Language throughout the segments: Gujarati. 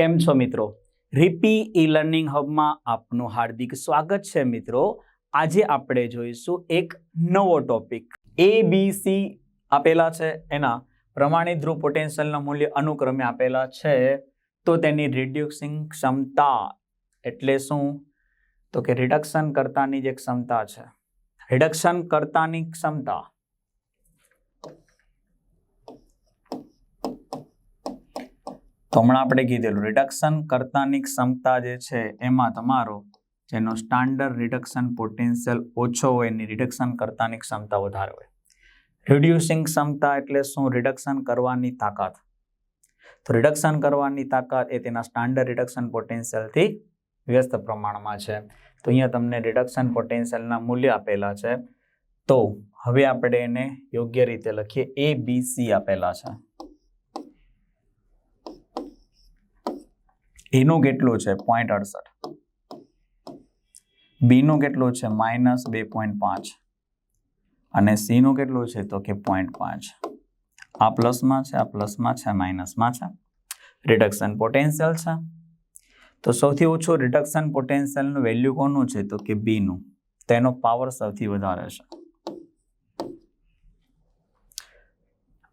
કેમ છો મિત્રો? રીપી ઈ લર્નિંગ હબમાં આપનું હાર્દિક સ્વાગત છે મિત્રો. આજે આપણે જોઈશું એક નવો ટોપિક એ બી સી આપેલા છે એના. પ્રમાણિત ધ્રુવ પોટેન્શિયલના મૂલ્ય અનુક્રમે આપેલા છે. તો તેની રિડ્યુસિંગ ક્ષમતા એટલે શું? તો કે રિડક્શન કરતાની જે ક્ષમતા છે. રિડક્શન કરતાની ક્ષમતા. તો હમણાં આપણે કીધેલું રિડક્શન કરતાની ક્ષમતા જે છે એમાં તમારો જેનો સ્ટાન્ડર્ડ રિડક્શન પોટેન્શિયલ ઓછો હોય એની રિડક્શન કરતાની ક્ષમતા વધારે હોય. રિડ્યુસિંગ ક્ષમતા એટલે શું? રિડક્શન કરવાની તાકાત. તો રિડક્શન કરવાની તાકાત એ તેના સ્ટાન્ડર્ડ રિડક્શન પોટેન્શિયલથી વ્યસ્ત પ્રમાણમાં છે. તો અહીંયા તમને રિડક્શન પોટેન્શિયલના મૂલ્ય આપેલા છે. તો હવે આપણે એને યોગ્ય રીતે લખીએ. એ બી સી આપેલા છે. એનું કેટલું છે? પોઈન્ટ અડસઠ. બીનું કેટલું છે? માઇનસ બે પોઈન્ટ પાંચ. અને સીનું કેટલું છે? તો કે પોઈન્ટ પાંચ. આ પ્લસમાં છે, આ પ્લસમાં છે માઇનસમાં છે. રિડક્શન પોટેન્શિયલ છે. તો સૌથી ઓછું રિડક્શન પોટેન્શિયલનું વેલ્યુ કોનું છે? તો કે બીનું તેનો પાવર સૌથી વધારે છે.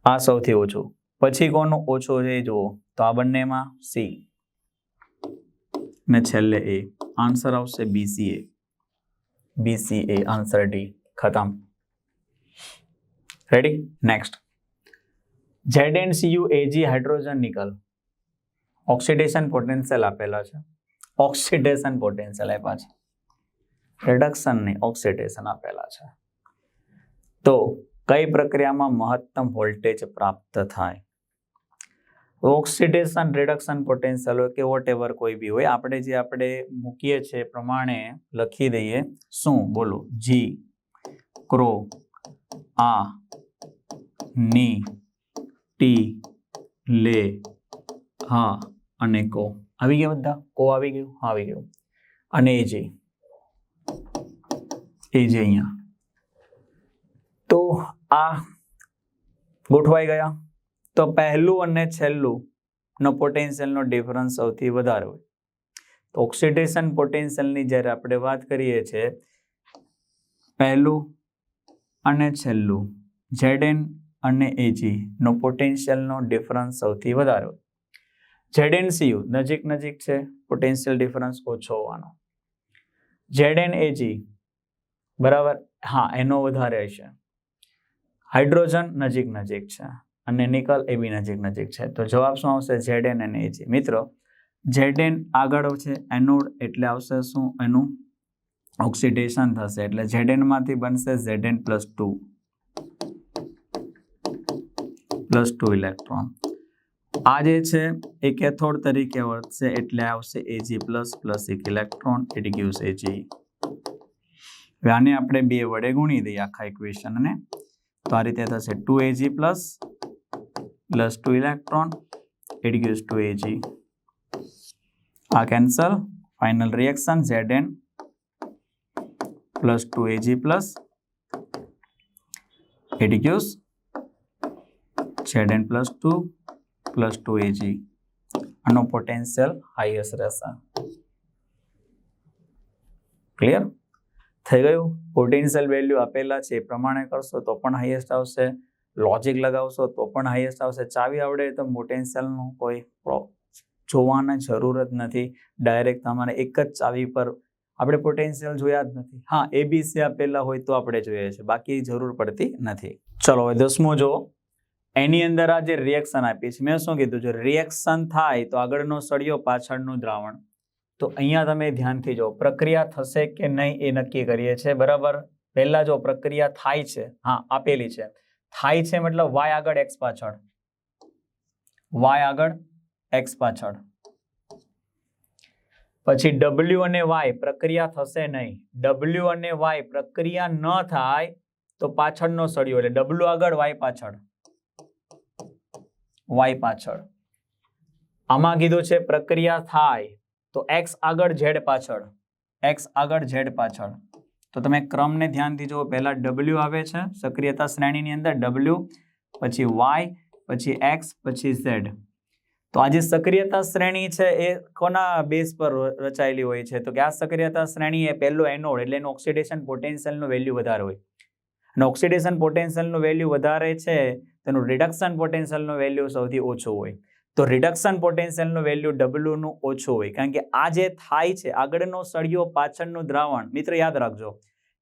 આ સૌથી ઓછું. પછી કોનું ઓછું છે જુઓ. તો આ બંનેમાં સી ને છેલ્લે એ આન્સર આવશે બીસીએ. BCA answer D. ખતમ. Ready next Z and CU AG hydrogen nickel. Oxidation potential આપેલા છે. ઓક્સિડેશન પોટેન્શિયલ આપ્યા છે. રિડક્શન ઓક્સિડેશન આપેલા છે. તો કઈ પ્રક્રિયામાં મહત્તમ વોલ્ટેજ પ્રાપ્ત થાય? ઓક્સિડેશન રિડક્શન પોટેન્શિયલ હોય કે વોટ એવર કોઈ બી હોય, આપણે જે આપણે મૂકીએ છીએ પ્રમાણે લખી દઈએ. શું? બોલો. જી ક્રો આ. ની ટી લે હા. અને કો આવી ગયા બધા? કો આવી ગયું? હા, આવી ગયું. અને એ જે એ જે અહીંયા. તો આ ગોઠવાઈ ગયા. તો પહેલું અને છેલ્લું નો પોટેન્શિયલનો ડિફરન્સ સૌથી વધારે હોય. તો ઓક્સિડેશન પોટેન્શિયલની જ્યારે આપણે વાત કરીએ છીએ, પહેલું અને છેલ્લું ઝેડ અને એજીનો પોટેન્શિયલનો ડિફરન્સ સૌથી વધારે હોય. ઝેડ એન સીયુ નજીક નજીક છે પોટેન્શિયલ ડિફરન્સ ઓછો હોવાનો. ઝેડ એન એજી બરાબર? હા, એનો વધારે હશે. હાઇડ્રોજન નજીક નજીક છે. અને નિકલ એ બી નજીક નજીક છે. તો જવાબ શું આવશે? ઝેડેન અને એજી. મિત્રો ઝેડેન આગળ છે એનોડ એટલે આવશે શું? એનું ઓક્સિડેશન થશે. એટલે ઝેડેનમાંથી માંથી બનશે Z N plus two. Plus two electron. આ જે છે, એ કેથોડ તરીકે વર્તશે એટલે આવશે એજી પ્લસ પ્લસ એક ઇલેક્ટ્રોન. It gives AG. હવે આને આપણે બે વડે ગુણી દઈએ આખા ઇક્વેશનને તો આ રીતે થશે two AG plus plus two electron it gives two AG. આ cancel, final reaction Zn plus two AG plus it gives Zn plus two plus two AG. આનો પોટેન્શિયલ હાઈએસ્ટ રહેશે. ક્લિયર? થઈ ગયું? પોટેન્શિયલ વેલ્યુ આપેલા છે એ પ્રમાણે કરશો તો પણ હાઈએસ્ટ આવશે. લોજિક લગાવશો તો પણ હાઈએસ્ટ આવશે. ચાવી આવડે તો પોટેન્શિયલનું કોઈ જોવાની જરૂર જ નથી. ડાયરેક્ટ તમારે એક જ ચાવી પર આપણે પોટેન્શિયલ જોયા જ નથી. હા એબીસી આપેલા હોય તો આપણે જોઈએ છે. બાકી જરૂર પડતી નથી. ચલો, હવે દસમું જો એની અંદર આ જે રિએક્શન આપી છે, મેં શું કીધું? જો રિએક્શન થાય તો આગળનો સળિયો, પાછળનું દ્રાવણ. તો અહીંયા તમે ધ્યાનથી જો પ્રક્રિયા થશે કે નહીં એ નક્કી કરીએ છીએ. બરાબર? પહેલાં જો પ્રક્રિયા થાય છે, હા, આપેલી છે. થાય છે મતલબ વાય આગળ એક્સ પાછળ. વાય આગળ એક્સ પાછળ. પછી ડબલ્યુ અને વાય પ્રક્રિયા થશે નહીં. ડબલ્યુ અને વાય પ્રક્રિયા ન થાય તો પાછળનો સળિયો એટલે ડબલ્યુ આગળ વાય પાછળ. વાય પાછળ. આમાં કીધું છે પ્રક્રિયા થાય તો એક્સ આગળ ઝેડ પાછળ. એક્સ આગળ ઝેડ પાછળ. તો તમે ક્રમને ધ્યાનથી જુઓ પહેલાં ડબલ્યુ આવે છે, સક્રિયતા શ્રેણીની અંદર ડબલ્યુ પછી વાય પછી એક્સ પછી ઝેડ તો આ જે સક્રિયતા શ્રેણી છે એ કોના બેઝ પર રચાયેલી હોય છે? તો કે આ સક્રિયતા શ્રેણી એ પહેલો એનોડ, એટલે એનું ઓક્સિડેશન પોટેન્શિયલનું વેલ્યુ વધારે હોય. અને ઓક્સિડેશન પોટેન્શિયલનું વેલ્યુ વધારે છે, તેનું રિડક્શન પોટેન્શિયલનું વેલ્યુ સૌથી ઓછું હોય. તો રિડક્શન પોટેન્શિયલનું વેલ્યુ ડબલ્યુનું ઓછું હોય. કારણ કે આ જે થાય છે, આગળનો સળિયો, પાછળનું દ્રાવણ, મિત્ર યાદ રાખજો,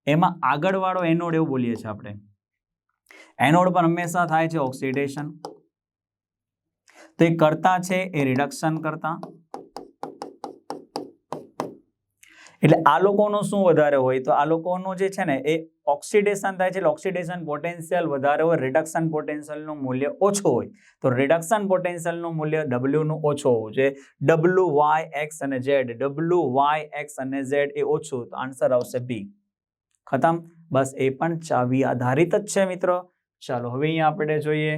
એમાં આગળવાળો એનોડ એવું બોલીએ છીએ આપણે. એનોડ પર હંમેશા થાય છે ઓક્સિડેશન તો એ કરતા છે, એ રિડક્શન કરતા. એટલે આ લોકોનું શું વધારે હોય? તો આ લોકોનું જે છે ને, એ ઓક્સિડેશન થાય છે એટલે ઓક્સિડેશન પોટેન્શિયલ વધારે હોય રિડક્શન પોટેન્શિયલનું મૂલ્ય ઓછું હોય. તો રિડક્શન પોટેન્શિયલનું મૂલ્ય ડબલ્યુનું ઓછું હોવું જોઈએ. ડબલ્યુ વાય એક્સ અને ઝેડ ડબલ્યુ વાય એક્સ અને ઝેડ એ ઓછું, તો આન્સર આવશે બી ખતમ. બસ એ પણ ચાવી આધારિત જ છે મિત્રો. ચાલો હવે અહીંયા આપણે જોઈએ.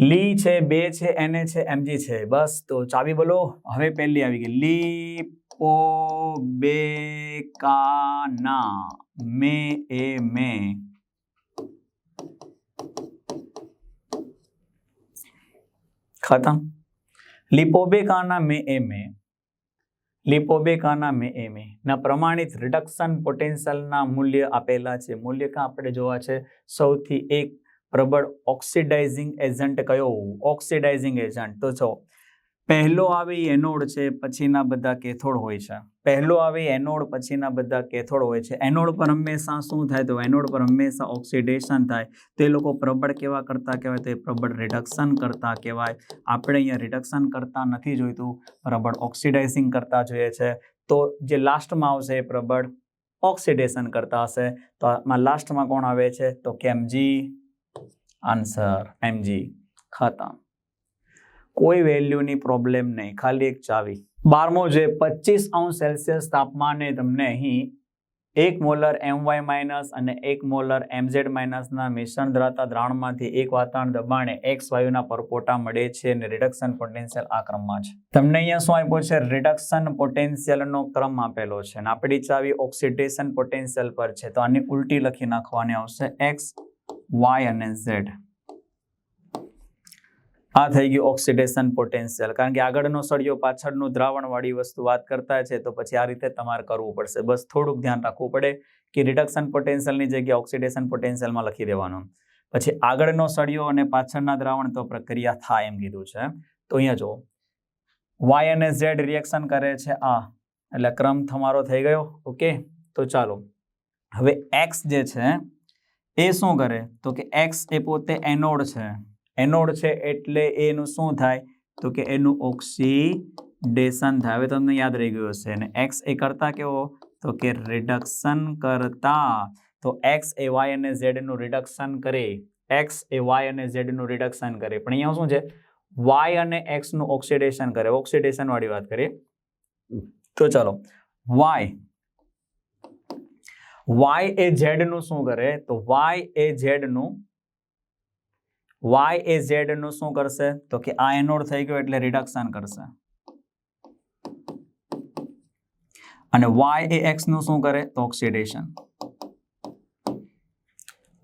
લી છે, બે છે એને છે એમજી છે. બસ, તો ચાવી બોલો. હવે પહેલી આવી ગઈ. લી પો બે કાના મે, એ, મે. ખતમ લિપોબેકાના મે, એ, મે. લિપોબેકાના મે, એ, મે. ના, પ્રમાણિત રિડક્શન પોટેન્શિયલના મૂલ્ય આપેલા છે. મૂલ્ય કાં આપણે જોવા છે? સૌથી એક પ્રબળ ઓક્સિડાઇઝિંગ એજન્ટ કયો? Oxidising agent. તો જો, પહેલો આવે એનોડ છે, પછીના બધા કેથોડ હોય છે. પહેલો આવે એનોડ, પછીના બધા કેથોડ હોય છે. એનોડ પર હંમેશા શું થાય? તો એનોડ પર હંમેશા ઓક્સિડેશન થાય. તો એ લોકો પ્રબળ કેવા કરતા કહેવાય? તો એ પ્રબળ રિડક્શન કરતા કહેવાય. આપણે અહીંયા રિડક્શન કરતા નથી જોઈતું. પ્રબળ ઓક્સિડાઇઝિંગ કરતા જોઈએ છે. તો જે લાસ્ટમાં આવશે એ પ્રબળ ઓક્સિડેશન કરતા હશે. તો આમાં લાસ્ટમાં કોણ આવે છે? તો કે એમજી આન્સર એમજી ખતમ કોઈ વેલ્યુની પ્રોબ્લેમ નહીં, ખાલી એક ચાવી. બારમો જે પચીસ અંશ સેલ્સિયસ તાપમાને તમને અહીં એક મોલર એમ વાય માઇનસ અને એક મોલર એમઝેડ માઇનસના મિશ્રણ ધરાવતા દ્રાણમાંથી એક વાતાવરણ દબાણે એક્સ વાયુના પરપોટા મળે છે અને રિડક્શન પોટેન્શિયલ આ ક્રમમાં છે. તમને અહીંયા શું આપ્યો છે? રિડક્શન પોટેન્શિયલનો ક્રમ આપેલો છે. અને આપણી ચાવી ઓક્સિડેશન પોટેન્શિયલ પર છે. તો આની ઉલટી લખી નાખવાની આવશે એક્સ વાય અને ઝેડ આ થઈ ગયું ઓક્સિડેશન પોટેન્શિયલ. કારણ કે આગળનો સળિયો, પાછળનું દ્રાવણવાળી વસ્તુ વાત કરતા છે, તો પછી આ રીતે તમારે કરવું પડશે. બસ થોડુંક ધ્યાન રાખવું પડે કે રિડક્શન પોટેન્શિયલની જગ્યાએ ઓક્સિડેશન પોટેન્શિયલમાં લખી દેવાનું. પછી આગળનો સળિયો અને પાછળના દ્રાવણ તો પ્રક્રિયા થાય એમ કીધું છે. તો અહીંયા જુઓ. વાય અને ઝેડ રિએક્શન કરે છે આ. એટલે ક્રમ તમારો થઈ ગયો. ઓકે? તો ચાલો. હવે એક્સ જે છે એ શું કરે? તો કે એક્સ એ પોતે એનોડ છે. એનોડ છે એટલે એનું શું થાય? તો કે એનું ઓક્સિડેશન થાય. હવે તમને યાદ રહી ગયું હશે. અને એક્સ એ કરતા કેવો? તો કે રિડક્શન કરતા. તો એક્સ એ વાય અને ઝેડનું રિડક્શન કરે. એક્સ એ વાય અને ઝેડનું રિડક્શન કરે. પણ અહીંયા શું છે? વાય અને એક્સનું ઓક્સિડેશન કરે. ઓક્સિડેશન વાળી વાત કરીએ. તો ચાલો વાય વાય એ ઝેડનું શું કરે? તો વાય એ ઝેડનું વાય એ ઝેડનું શું કરશે? તો કે આ એનોડ થઈ ગયો એટલે રિડક્શન કરશે. અને વાય એ એક્સનું શું કરે? તો ઓક્સિડેશન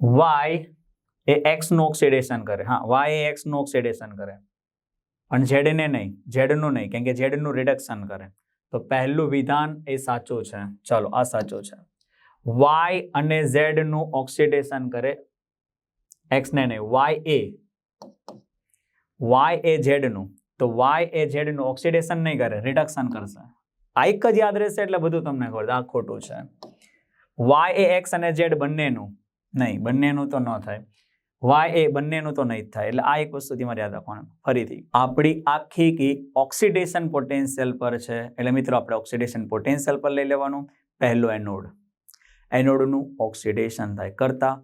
વાય એ એક્સનું ઓક્સિડેશન કરે. હા વાય એ એક્સનું ઓક્સિડેશન કરે. પણ ઝેડ ને નહીં. ઝેડનું નહીં, કેમ કે ઝેડનું રિડક્શન કરે. તો પહેલું વિધાન એ સાચું છે. ચલો, આ સાચું છે. વાય અને ઝેડનું ઓક્સિડેશન કરે. એક્સ ને નહીં વાય એ વાય એ ઝેડનું. તો વાય એ ઝેડનું ઓક્સિડેશન નહીં કરે રિડક્શન કરશે. આ એક જ યાદ રહેશે એટલે બધું તમને ખબર આ ખોટું છે. વાય એ એક્સ અને ઝેડ બંનેનું. નહીં, બંનેનું તો ન થાય. વાય એ બંનેનું તો નહીં થાય, એટલે આ એક વસ્તુ તમારે યાદ રાખવાનું. ફરીથી, આપણી આખી કી ઓક્સિડેશન પોટેન્શિયલ પર છે. એટલે મિત્રો, આપણે ઓક્સિડેશન પોટેન્શિયલ પર લઈ લેવાનું. પહેલો એનોડ. એનોડનું ઓક્સિડેશન થાય, કરતા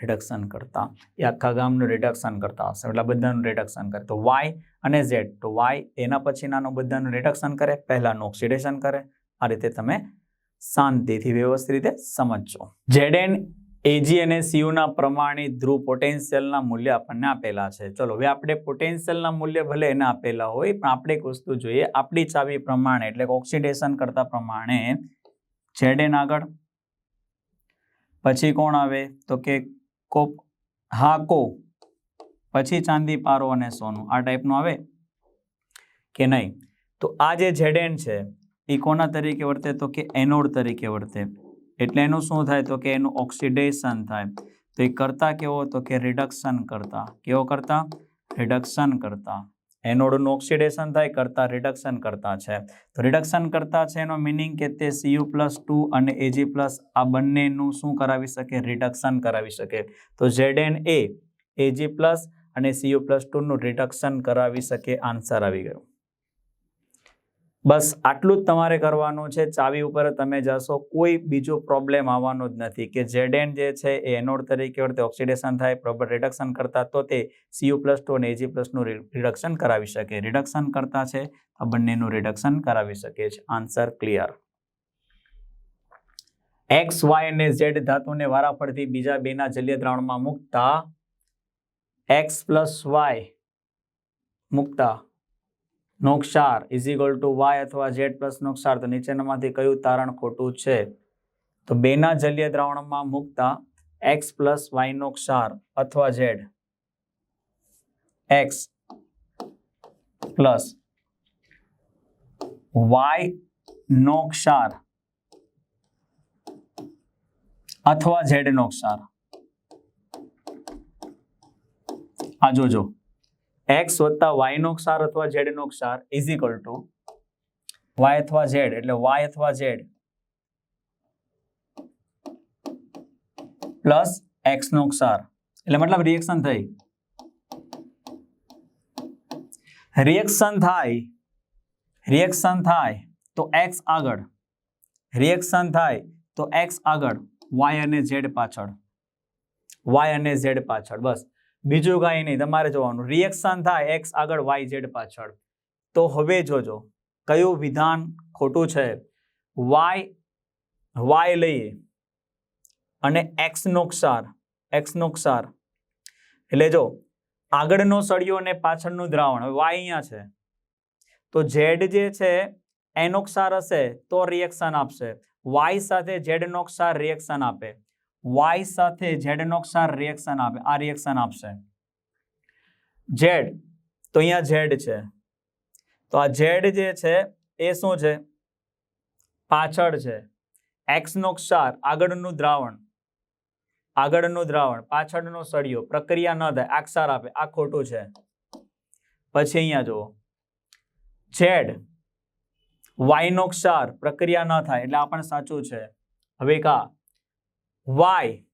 રિડક્શન કરતા. એ આખા ગામનું રિડક્શન કરતા હશે, એટલે બધાનું રિડક્શન કરે. તો વાય અને ઝેડ તો વાય એના પછીનાનું બધાનું રિડક્શન કરે, પહેલાંનું ઓક્સિડેશન કરે. આ રીતે તમે શાંતિથી વ્યવસ્થિત રીતે સમજજો. ઝેડએન એજી અને સીયુના પ્રમાણિત ધ્રુવ પોટેન્શિયલના મૂલ્ય આપણને આપેલા છે. ચલો, હવે આપણે પોટેન્શિયલના મૂલ્ય ભલે એને આપેલા હોય, પણ આપણે એક વસ્તુ જોઈએ. આપણી ચાવી પ્રમાણે, એટલે ઓક્સિડેશન કરતા પ્રમાણે ઝેડએન આગળ પછી કોણ આવે? તો કે કોપ હા, કો. પછી ચાંદી, પારો અને સોનું. આ ટાઈપનું આવે કે નહીં? તો આ જે જેડેન છે, એ કોના તરીકે વર્તે? તો કે એનોડ તરીકે વર્તે. એટલે એનું શું થાય? તો કે એનું ઓક્સિડેશન થાય. તો એ કરતા કેવો? તો કે રિડક્શન કરતા. કેવો કરતા? રિડક્શન કરતા. એનોડનું ઓક્સિડેશન થાય, કરતા રિડક્શન કરતા છે. તો રિડક્શન કરતા છે એનો મિનિંગ કે તે સીયુ પ્લસ ટુ અને એજી પ્લસ આ બંનેનું શું કરાવી શકે? રિડક્શન કરાવી શકે. તો ઝેડએન એ એજી પ્લસ અને સીયુ પ્લસ ટુનું રિડક્શન કરાવી શકે. આન્સર આવી ગયો. બસ આટલું જ તમારે કરવાનું છે. ચાવી ઉપર તમે જશો, કોઈ બીજો પ્રોબ્લેમ આવવાનો જ નથી કે જેડેન જે છે એ એનોડ તરીકે વર્તે ઓક્સિડેશન થાય પ્રોપર રિડક્શન કરતા તો તે સીયુ પ્લસ ટુ અને એજી પ્લસનું રિડક્શન કરાવી શકે. રિડક્શન કરતા છે, આ બંનેનું રિડક્શન કરાવી શકે છે. આન્સર ક્લિયર એક્સ વાય અને ઝેડ ધાતુને વારાફરતી બીજા બેના જલીય દ્રાવણમાં મૂકતા એક્સ પ્લસ વાય મૂકતા નોક્ષાર ઇઝ ઇક્વલ ટુ વાય અથવા ઝેડ પ્લસ નોક્ષાર તો નીચેનામાંથી કયું તારણ ખોટું છે? તો બેના જલીય દ્રાવણમાં મૂકતા એક્સ પ્લસ વાય ક્ષાર અથવા ઝેડ એક્સ પ્લસ વાય નો અથવા ઝેડ નો ક્ષાર આ જોજો. એક્સ વત્તા વાય નો ક્ષાર અથવા ઝેડ નો ક્ષાર ઇઝ ઇક્વલ ટુ વાય અથવા ઝેડ એટલે વાય અથવા ઝેડ પ્લસ એક્સ નો ક્ષાર. એટલે મતલબ રિએક્શન થઈ. રિએક્શન થાય. રિએક્શન થાય. તો એક્સ આગળ. રિએક્શન થાય. તો એક્સ આગળ. વાય અને ઝેડ પાછળ. વાય અને ઝેડ પાછળ. બસ. બીજું કાંઈ નહીં, તમારે જોવાનું. રિએક્શન થાય એક્સ આગળ વાય ઝેડ પાછળ. તો હવે જોજો, કયું વિધાન ખોટું છે? વાય વાય લઈએ અને એક્સનો ક્ષાર એક્સનો ક્ષાર. એટલે જો, આગળનો સળિયો અને પાછળનું દ્રાવણ, હવે વાય અહીંયા છે. તો ઝેડ જે છે, એનો ક્ષાર હશે તો રિએક્શન આપશે. વાય સાથે ઝેડનો ક્ષાર રિએક્શન આપે. વાય સાથે ઝેડ નો ક્ષાર રિએક્શન આપે, આ રિએક્શન આપશે. ઝેડ તો અહીંયા ઝેડ છે. તો આ ઝેડ જે છે, એ શું છે? પાછળ છે. એક્સ નો ક્ષાર આગળનું દ્રાવણ. આગળનું દ્રાવણ, પાછળનો સળિયો, પ્રક્રિયા ન થાય, આ ક્ષાર આપે, આ ખોટું છે. પછી અહીંયા જુઓ. ઝેડ વાય નો ક્ષાર પ્રક્રિયા ન થાય, એટલે આ પણ સાચું છે. હવે કા વાય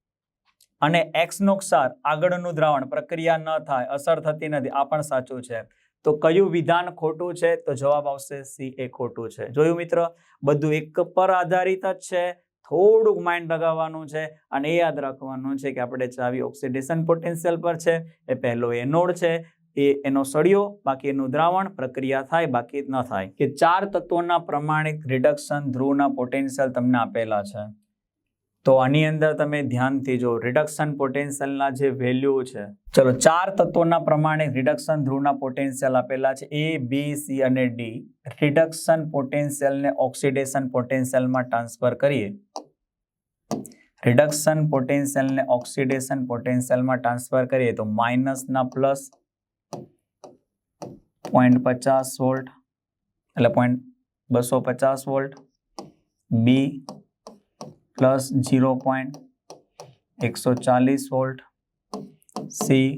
અને એક્સનો ક્ષાર આગળનું દ્રાવણ પ્રક્રિયા ન થાય, અસર થતી નથી, આ પણ સાચું છે. તો કયું વિધાન ખોટું છે? તો જવાબ આવશે સી એ ખોટું છે. જોયું મિત્ર? બધું એક પર આધારિત જ છે. થોડુંક માઇન્ડ લગાવવાનું છે અને એ યાદ રાખવાનું છે કે આપણે ચાવી ઓક્સિડેશન પોટેન્શિયલ પર છે, એ પહેલો એનોડ છે, એ એનો સળિયો, બાકી એનું દ્રાવણ, પ્રક્રિયા થાય, બાકી ન થાય. કે ચાર તત્વોના પ્રમાણિક રિડક્શન ધ્રુવના પોટેન્શિયલ તમને આપેલા છે. તો આની અંદર તમે ધ્યાનથી જો રિડક્શન પોટેન્શિયલના જે વેલ્યુ છે, ચલો ચાર તત્વોના પ્રમાણે રિડક્શન ધ્રુવના પોટેન્શિયલ આપેલા છે એ બી સી અને ડી રિડક્શન પોટેન્શિયલને ઓક્સિડેશન પોટેન્શિયલમાં ટ્રાન્સફર કરીએ. રિડક્શન પોટેન્શિયલને ઓક્સિડેશન પોટેન્શિયલમાં ટ્રાન્સફર કરીએ તો માઇનસના પ્લસ પોઈન્ટ પચાસ વોલ્ટ એટલે પોઈન્ટ બસો પચાસ volt B plus zero point એકસો ચાલીસ volt C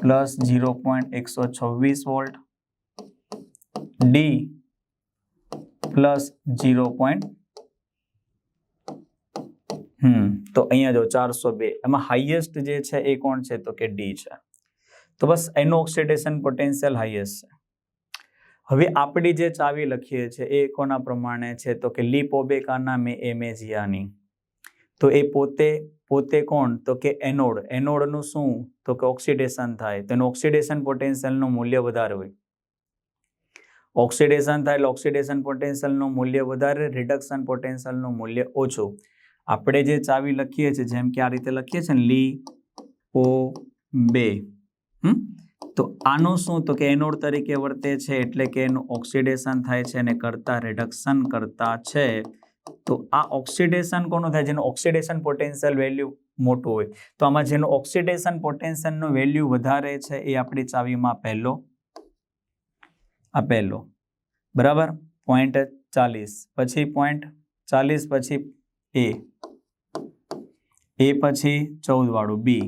plus zero point એકસો છવ્વીસ volt D plus zero point હમ તો અહીંયા જો ચારસો બે એમાં હાઈએસ્ટ જે છે એ કોણ છે તો કે ડી છે તો બસ એનું ઓક્સિડેશન પોટેન્શિયલ હાઈએસ્ટ છે હવે આપણી જે ચાવી લખીએ છીએ એ કોના પ્રમાણે છે? તો કે લીપોબેકાના મે એમેજિયાની તો એ પોતે પોતે કોણ? તો કે એનોડ. એનોડનું શું? તો કે ઓક્સિડેશન થાય. તેનું ઓક્સિડેશન પોટેન્શિયલનું મૂલ્ય વધારે હોય. ઓક્સિડેશન થાય એટલે ઓક્સિડેશન પોટેન્શિયલનું મૂલ્ય વધારે, રિડક્શન પોટેન્શિયલનું મૂલ્ય ઓછું. આપણે જે ચાવી લખીએ છીએ, જેમ કે આ રીતે લખીએ છીએ લી ઓ બે. હમ? તો આનું શું? તો કે એનોડ તરીકે વર્તે છે એટલે કે એનું ઓક્સિડેશન થાય છે અને કરતા રિડક્શન કરતા છે. તો આ ઓક્સિડેશન કોનું થાય? જેનું ઓક્સિડેશન પોટેન્શિયલ વેલ્યુ મોટું હોય. તો આમાં જેનું ઓક્સિડેશન પોટેન્શિયલનું વેલ્યુ વધારે છે એ આપણી ચાવીમાં પહેલો, આ પહેલો. બરાબર? પોઈન્ટ ચાલીસ. પછી પોઈન્ટ ચાલીસ, પછી એ એ પછી ચૌદ વાળું. બી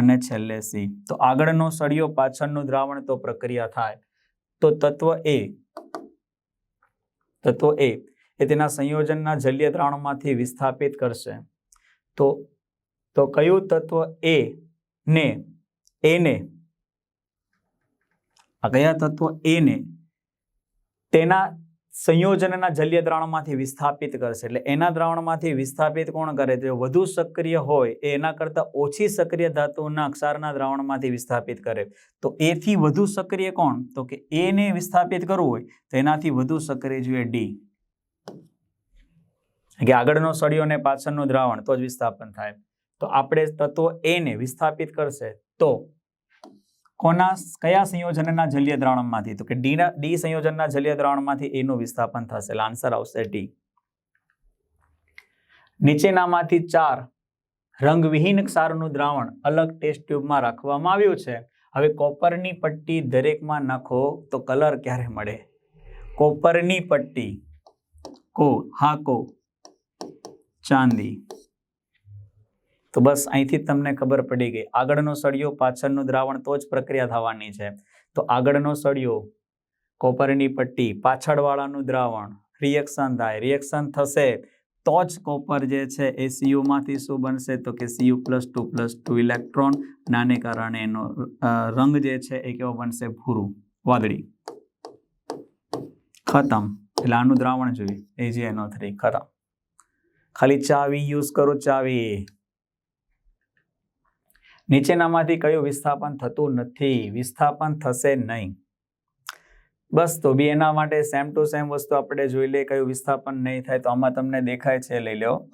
અને છેલ્લે સી. તો આગળનો સળિયો પાછળનું દ્રાવણ તો પ્રક્રિયા થાય. તો તત્વ એ તત્વ એ એ તેના સંયોજનના જલીય દ્રાવણમાંથી વિસ્થાપિત કરશે. તો તો કયું તત્વ એ ને એને આ કયા તત્વ એને તેના સંયોજનના જલીય દ્રાવણમાંથી વિસ્થાપિત કરશે. એટલે એના દ્રાવણમાંથી વિસ્થાપિત કોણ કરે? જે વધુ સક્રિય હોય એ એના કરતાં ઓછી સક્રિય ધાતુના ક્ષારના દ્રાવણમાંથી વિસ્થાપિત કરે. તો એથી વધુ સક્રિય કોણ? તો કે એને વિસ્થાપિત કરવું હોય તો એનાથી વધુ સક્રિય જોઈએ ડી. કે આગળનો સળિયો અને પાછળનું દ્રાવણ તો જ વિસ્થાપન થાય. તો આપણે તત્વો એને વિસ્થાપિત કરશે તો કોના કયા સંયોજનના જલીય દ્રાવણમાંથી? તો કે ડીના ડી સંયોજનના જલીય દ્રાવણમાંથી એનું વિસ્થાપન થશે. એટલે આન્સર આવશે ડી. નીચેનામાંથી ચાર રંગવિહીન ક્ષારનું દ્રાવણ અલગ ટેસ્ટ ટ્યુબમાં રાખવામાં આવ્યું છે. હવે કોપરની પટ્ટી દરેકમાં નાખો તો કલર ક્યારે મળે? કોપરની પટ્ટી. કો, હા, કો. ચાંદી. તો બસ અહીંથી તમને ખબર પડી ગઈ. આગળનો સળિયો, પાછળનું દ્રાવણ તો જ પ્રક્રિયા થવાની છે. તો આગળનો સળિયો, કોપરની પટ્ટી, પાછળવાળાનું દ્રાવણ રિએક્શન થાય. રિએક્શન થશે તો જ કોપર જે છે એ સીયુમાંથી શું બનશે? તો કે CU plus two plus two electron નાને કારણે એનો રંગ જે છે એ કેવો બનશે? ભૂરું. વાદળી. ખતમ. એટલે આનું દ્રાવણ જોઈએ. એ જે એનો થ્રી ખતમ. ખાલી ચાવી યુઝ કરો, ચાવી. નીચેનામાંથી કયું વિસ્થાપન થતું નથી? વિસ્થાપન થશે નહીં. બસ તો બી એના માટે સેમ ટુ સેમ વસ્તુ આપણે જોઈ લઈએ કયું વિસ્થાપન નહીં થાય તો આમાં તમને દેખાય છે, લઈ લો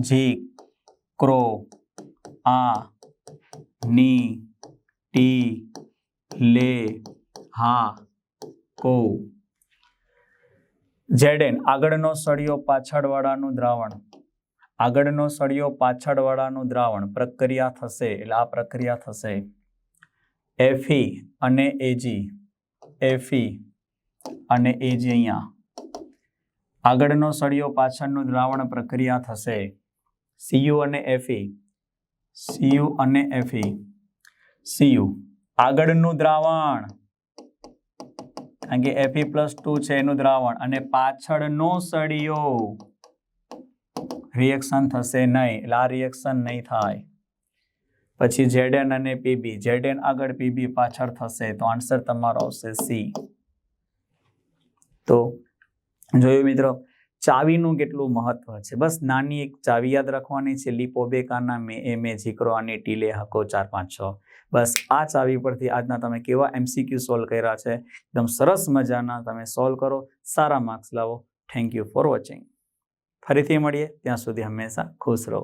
જી, ક્રો, આ, ની, ટી, લે, હા, કો. ઝેડેન આગળનો સળિયો પાછળવાળાનું દ્રાવણ. આગળનો સળિયો પાછળવાળાનું દ્રાવણ પ્રક્રિયા થશે, એટલે આ પ્રક્રિયા થશે. એફી અને એજી એફી અને એજી અહીંયા. આગળનો સળિયો પાછળનું દ્રાવણ પ્રક્રિયા થશે. સીયુ અને એફી સીયુ અને એફી સીયુ આગળનું દ્રાવણ. કારણ કે એફી પ્લસ ટુ છે એનું દ્રાવણ. અને પાછળનો સળિયો. રિએક્શન થશે નહીં. એટલે આ રિએક્શન નહીં થાય. પછી ઝેડએન અને પીબી ઝેડએન આગળ પીબી પાછળ થશે. તો આન્સર તમારો આવશે સી તો જોયું મિત્રો, ચાવીનું કેટલું મહત્વ છે? બસ નાની એક ચાવી યાદ રાખવાની છે. લિપોબેકાના મે, એ મે જીકરો અને ટીલે હકો ચાર, પાંચ, છ. બસ આ ચાવી પરથી આજના તમે કેવા એમસીક્યુ સોલ્વ કર્યા છે? એકદમ સરસ મજાના તમે સોલ્વ કરો. સારા માર્ક્સ લાવો. થેન્ક યુ ફોર વોચિંગ ફરીથી મળીએ ત્યાં સુધી હંમેશા ખુશ રહો.